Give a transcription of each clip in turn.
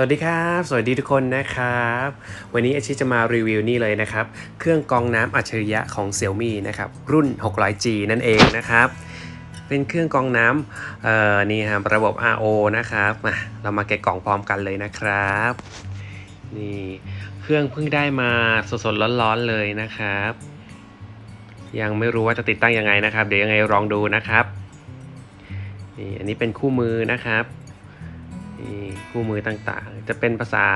สวัสดีครับ สวัสดีทุกคนนะครับ วันนี้อาชิจะมารีวิวนี่เลยนะครับ เครื่องกรองน้ำอัจฉริยะของ Xiaomi นะครับ รุ่น 600G นั่นเองนะครับ เป็นเครื่องกรองน้ำเอ่อนี่ครับระบบ RO นะครับมาเรามาแกะกล่องพร้อมกันเลยนะครับ นี่เครื่องเพิ่งได้มาสดๆร้อนๆเลยนะครับ ยังไม่รู้ว่าจะติดตั้งยังไงนะครับ เดี๋ยวยังไงลองดูนะครับนี่อันนี้เป็นคู่มือนะครับ นี่คู่มือต่างๆ จะเป็นภาษา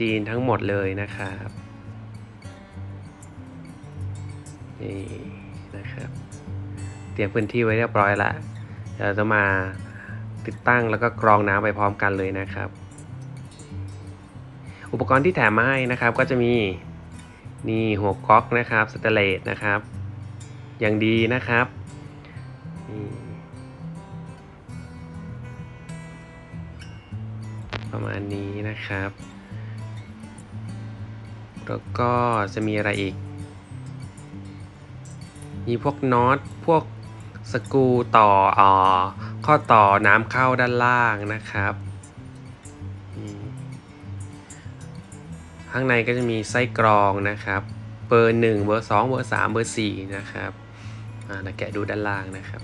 จีนทั้งหมดเลยนะครับนี่นะครับ เตรียมพื้นที่ไว้เรียบร้อยละเราจะมาติดตั้งแล้วก็กรองน้ำไปพร้อมกันเลยนะครับ อุปกรณ์ที่แถมมาให้นะครับก็จะมีนี่หัวก๊อกนะครับสเตเลสนะครับ อย่างดีนะครับนี่ ประมาณนี้นะครับ แล้วก็จะมีอะไรอีก มีพวกน็อตพวกสกรูต่ออข้อต่อน้ำเข้าด้านล่างนะครับข้างในก็จะมีไส้กรองนะครับเบอร์หนึ่งเบอร์สองเบอร์สามเบอร์สี่นะครับอ่าเดี๋ยวแกะดูด้านล่างนะครับ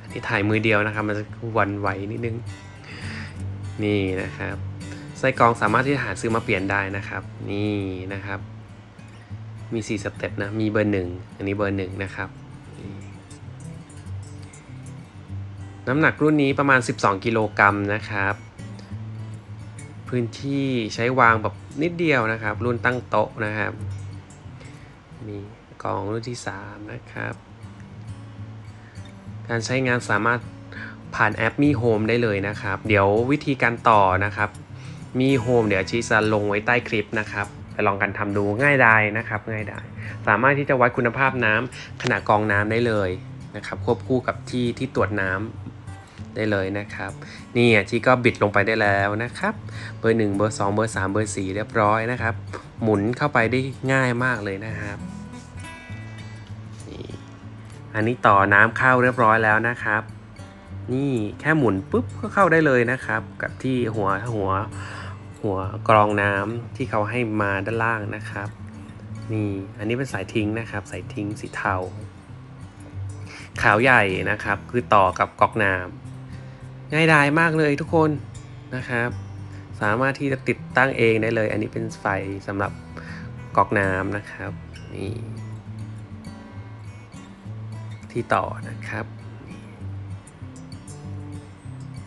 อันนี้ถ่ายมือเดียวนะครับ มันจะวันไหวนิดนึง นี่นะครับไส้กรองสามารถที่จะหาซื้อมาเปลี่ยนได้นะครับ นี่นะครับ มี 4 สเต็ปนะ มีเบอร์หนึ่งอันนี้เบอร์หนึ่งนะครับ น้ำหนักรุ่นนี้ประมาณ 12 กิโลกรัมนะครับ พื้นที่ใช้วางแบบนิดเดียวนะครับ รุ่นตั้งโต๊ะนะครับ มีกองรุ่นที่ 3 นะครับ การใช้งานสามารถ ผ่านแอปมีโฮมได้เลยนะครับ เดี๋ยววิธีการต่อนะครับมีโฮมเดี๋ยวชีจะลงไว้ใต้คลิปนะครับไปลองกันทำดูง่ายดายนะครับ ง่ายดายสามารถที่จะวัดคุณภาพน้ำขณะกองน้ำได้เลยนะครับ ควบคู่กับที่ที่ตรวจน้ำได้เลยนะครับ นี่อะชีก็บิดลงไปได้แล้วนะครับ เบอร์ 1 เบอร์ 2 เบอร์ 3 เบอร์ 4 เรียบร้อยนะครับ หมุนเข้าไปได้ง่ายมากเลยนะครับนี่อันนี้ต่อน้ำเข้าเรียบร้อยแล้วนะครับ นี่แค่หมุนปุ๊บก็เข้าได้เลยนะครับ กับที่หัวหัวหัวกรองน้ำที่เขาให้มาด้านล่างนะครับนี่อันนี้เป็นสายทิ้งนะครับ สายทิ้งสีเทา ขาวใหญ่นะครับ คือต่อกับกอกน้ำง่ายดายมากเลยทุกคนนะครับ สามารถที่จะติดตั้งเองได้เลย อันนี้เป็นไฟสำหรับกอกน้ำนะครับนี่ที่ต่อนะครับ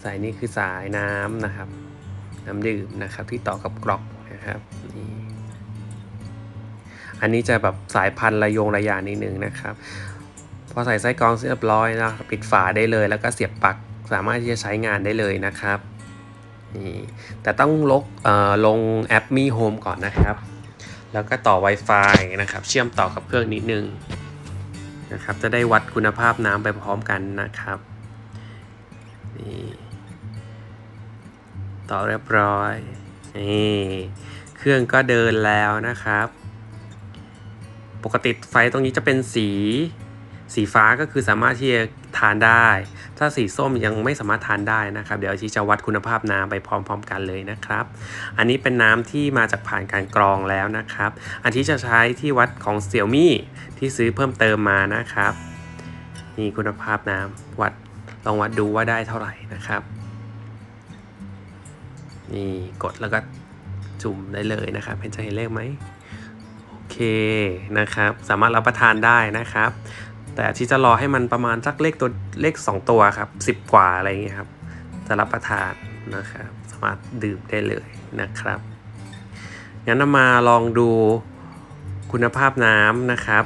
สายนี้คือสายน้ำนะครับ น้ำดื่มนะครับ ที่ต่อกับกรอกนะครับนี่อันนี้จะแบบสายพันธุ์ระยงระยางนิดนึงนะครับ พอใส่ไส้กรองเรียบร้อยนะปิดฝาได้เลย แล้วก็เสียบปลั๊กสามารถที่จะใช้งานได้เลยนะครับนี่แต่ต้องลกเอ่อลงแอปมีโฮมก่อนนะครับ แล้วก็ต่อ Wi-Fi นะครับ เชื่อมต่อกับเครื่องนิดนึงนะครับ จะได้วัดคุณภาพน้ำไปพร้อมกันนะครับนี่ ต่อเรียบร้อย นี่ เครื่องก็เดินแล้วนะครับ ปกติไฟตรงนี้จะเป็นสี สีฟ้าก็คือสามารถที่จะทานได้ ถ้าสีส้มยังไม่สามารถทานได้นะครับ เดี๋ยวชีจะวัดคุณภาพน้ำไปพร้อม ๆ กันเลยนะครับ อันนี้เป็นน้ำที่มาจากผ่านการกรองแล้วนะครับ อันที่จะใช้ที่วัดของ Xiaomi ที่ซื้อเพิ่มเติมมานะครับ นี่คุณภาพน้ำวัดลองวัดดูว่าได้เท่าไหร่นะครับ นี่กดแล้วก็จุ่มได้เลยนะครับเห็นจะเห็นเลขไหมโอเคนะครับ สามารถรับประทานได้นะครับ แต่ที่จะรอให้มันประมาณสักเลขตัวเลข 2 ตัวครับ 10 กว่าอะไรอย่างเงี้ยครับ จะรับประทานนะครับ สามารถดื่มได้เลยนะครับงั้นมาลองดูคุณภาพน้ำนะครับ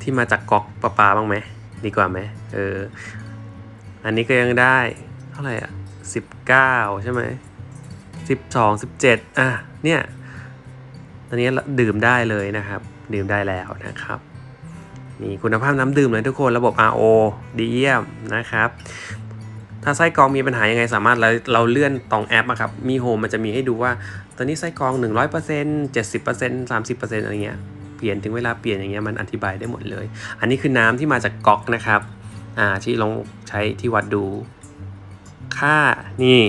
ที่มาจากก๊อกประปาบ้างไหมดีกว่าไหมเอออันนี้ก็ยังได้เท่าไหร่อะ สิบเก้าใช่ไหมสิบสองสิบเจ็ดอะ เนี่ยตอนนี้ดื่มได้เลยนะครับ ดื่มได้แล้วนะครับนี่คุณภาพน้ำดื่มเลยทุกคนระบบ RO ดีเยี่ยมนะครับ ถ้าไส้กรองมีปัญหายังไงสามารถเราเราเลื่อนตรงแอปอะครับ มีโฮมมันจะมีให้ดูว่า ตอนนี้ไส้กรอง 100% 70% 30%อะไรเงี้ย เปลี่ยนถึงเวลาเปลี่ยนอย่างเงี้ยมันอธิบายได้หมดเลย อันนี้คือน้ำที่มาจากก๊อกนะครับ อ่าที่ลองใช้ที่วัดดู ค่านี่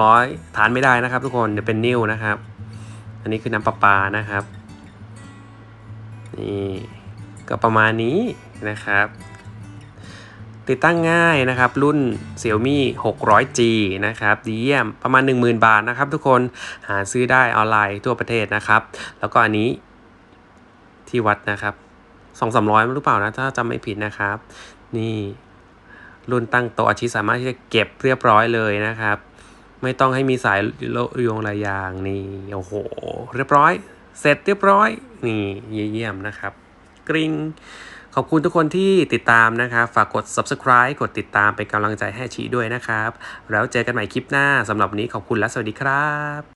300 ทานไม่ได้นะครับ ทุกคนเดี๋ยวเป็นนิ้วนะครับ อันนี้คือน้ำประปานะครับ นี่ก็ประมาณนี้นะครับ ติดตั้งง่ายนะครับ รุ่น Xiaomi 600G นะครับดีเยี่ยมประมาณ 10,000 บาทนะครับ ทุกคนหาซื้อได้ออนไลน์ทั่วประเทศนะครับ แล้วก็อันนี้ที่วัดนะครับสองสามร้อยหรือเปล่านะ ถ้าจำไม่ผิดนะครับ นี่ รุ่นตั้งโต๊ะอาชีสามารถที่จะเก็บเรียบร้อยเลยนะครับ ไม่ต้องให้มีสายโยงระยางนี่โอ้โห เรียบร้อย เสร็จเรียบร้อยนี่เยี่ยมนะครับ กริ๊งขอบคุณทุกคนที่ติดตามนะครับ ฝากกด subscribe กดติดตามเป็นกำลังใจให้อชีด้วยนะครับ แล้วเจอกันใหม่คลิปหน้าสำหรับวันนี้ขอบคุณและสวัสดีครับ